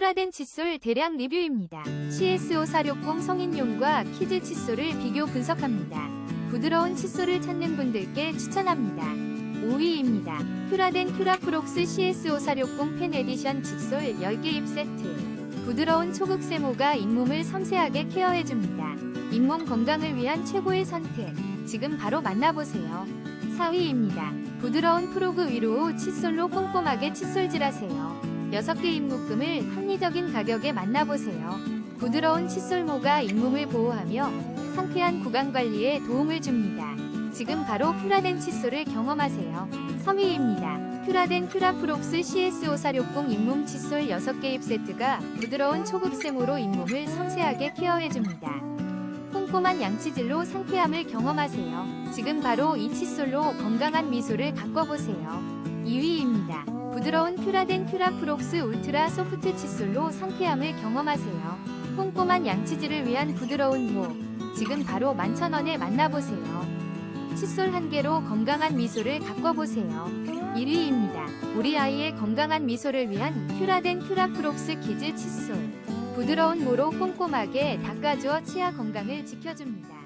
큐라덴 칫솔 대량 리뷰입니다. CS5460 성인용과 키즈 칫솔을 비교 분석합니다. 부드러운 칫솔을 찾는 분들께 추천합니다. 5위입니다. 큐라덴 큐라프록스 CS5460 펜 에디션 칫솔 10개 입 세트. 부드러운 초극 세모가 잇몸을 섬세하게 케어해줍니다. 잇몸 건강을 위한 최고의 선택. 지금 바로 만나보세요. 4위입니다. 부드러운 프로그 위로 칫솔로 꼼꼼하게 칫솔질하세요. 6개 입묶음을 합리적인 가격에 만나보세요. 부드러운 칫솔모가 잇몸을 보호하며 상쾌한 구강 관리에 도움을 줍니다. 지금 바로 큐라덴 칫솔을 경험하세요. 3위입니다. 큐라덴 큐라프록스 CS5460 잇몸 칫솔 6개 입 세트가 부드러운 초극세모로 잇몸을 섬세하게 케어해줍니다. 꼼꼼한 양치질로 상쾌함을 경험하세요. 지금 바로 이 칫솔로 건강한 미소를 가꿔보세요. 2위입니다. 부드러운 큐라덴 큐라프록스 울트라 소프트 칫솔로 상쾌함을 경험하세요. 꼼꼼한 양치질을 위한 부드러운 모. 지금 바로 만천원에 만나보세요. 칫솔 한 개로 건강한 미소를 가꿔보세요. 1위입니다. 우리 아이의 건강한 미소를 위한 큐라덴 큐라프록스 키즈 칫솔. 부드러운 모로 꼼꼼하게 닦아주어 치아 건강을 지켜줍니다.